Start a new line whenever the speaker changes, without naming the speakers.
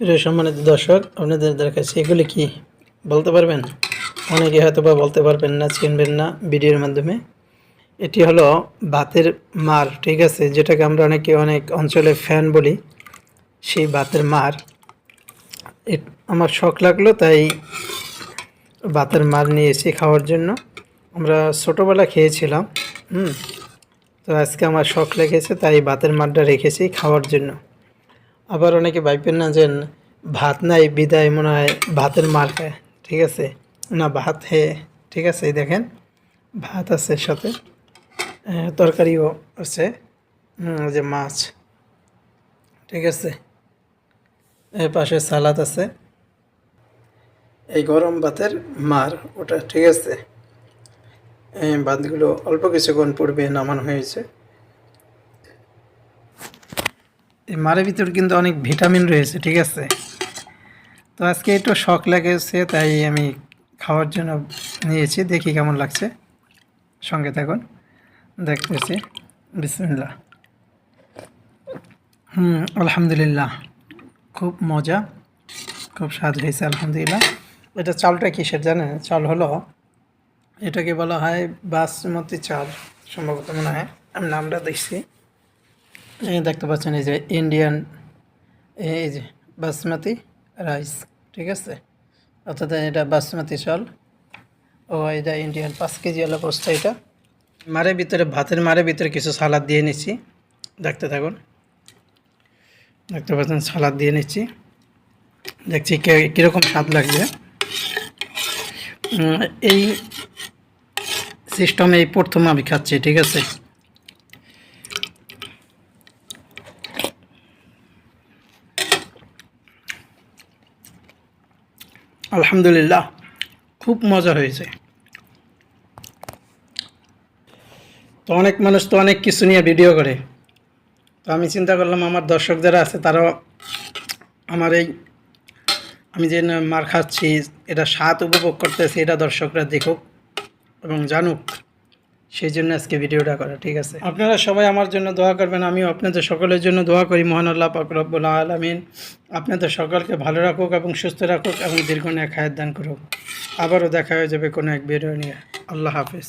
প্রিয় সম্মানিত দর্শক, আপনাদের কাছে এগুলি কি বলতে পারবেন? অনেকে হয়তো বা বলতে পারবেন না, চিনবেন না ভিডিওর মাধ্যমে। এটি হলো ভাতের মার, ঠিক আছে? যেটাকে আমরা অনেকে অনেক অঞ্চলে ফ্যান বলি। সেই ভাতের মার। আমার শখ লাগল তাই ভাতের মার নিয়ে এসে খাওয়ার জন্য। আমরা ছোটোবেলা খেয়েছিলাম, হুম? তো আজকে আমার শখ লেগেছে তাই ভাতের মারটা রেখেছি খাওয়ার জন্য। আবার অনেকে ভাববেন না যে ভাত নাই, বিদায় মনে হয় ভাতের মার খায়। ঠিক আছে? না, ভাত হে, ঠিক আছে, এই দেখেন। ভাত আছে সাথে। তরকারিও আছে। যে মাছ। ঠিক আছে? পাশে সালাদ আছে। এই গরম ভাতের মার ওটা, ঠিক আছে? ভাতগুলো অল্প কিছুক্ষণ পূর্বে নামানো হয়েছে। এই মারের ভিতর কিন্তু অনেক ভিটামিন রয়েছে, ঠিক আছে? তো আজকে একটু শখ লেগেছে, তাই আমি খাওয়ার জন্য নিয়েছি, দেখি কেমন লাগছে। সঙ্গে থাকুন, দেখতেছি। বিসমিল্লা হুম, আলহামদুলিল্লাহ। খুব মজা, খুব স্বাদ হয়েছে, আলহামদুলিল্লাহ। এটা চালটা কিসের জানেন? চাল হলো, এটাকে বলা হয় বাসমতি চাল, সম্ভবত মনে হয়। আমি নামটা দেখছি। দেখতে পাচ্ছেন, এই যে ইন্ডিয়ান এই যে বাসমতি রাইস ঠিক আছে? অর্থাৎ এটা বাসমতি চাল। ও এটা ইন্ডিয়ান পাঁচ কেজি আলা বস্তা এটা। মারের ভিতরে, ভাতের মারের ভিতরে কিছু সালাদ দিয়ে নিচ্ছি। দেখতে থাকুন। দেখতে পাচ্ছেন, সালাদ দিয়ে নিচ্ছি। দেখছি কীরকম স্বাদ লাগবে এই সিস্টেমে এই প্রথম আমি খাচ্ছি, ঠিক আছে? আলহামদুলিল্লাহ, খুব মজা হয়েছে। তো অনেক মানুষ তো অনেক কিছু নিয়ে ভিডিও করে। তো আমি চিন্তা করলাম, আমার দর্শক যারা আছে, তারাও আমার এই আমি যে মার খাচ্ছি, এটা স্বাদ উপভোগ করতেছি, এটা দর্শকরা দেখুক এবং জানুক। সেই জন্য আজকে ভিডিওটা করা, ঠিক আছে? আপনারা সবাই আমার জন্য দোয়া করবেন, আমিও আপনাদের সকলের জন্য দোয়া করি, মহান আল্লাহ পাক রব্বুল আলমিন আপনাদের সকলকে ভালো রাখুক এবং সুস্থ রাখুক এবং দীর্ঘ এক হায়াত দান করুক। আবারও দেখা হয়ে যাবে কোনো এক ভিডিও নিয়ে। আল্লাহ হাফিজ।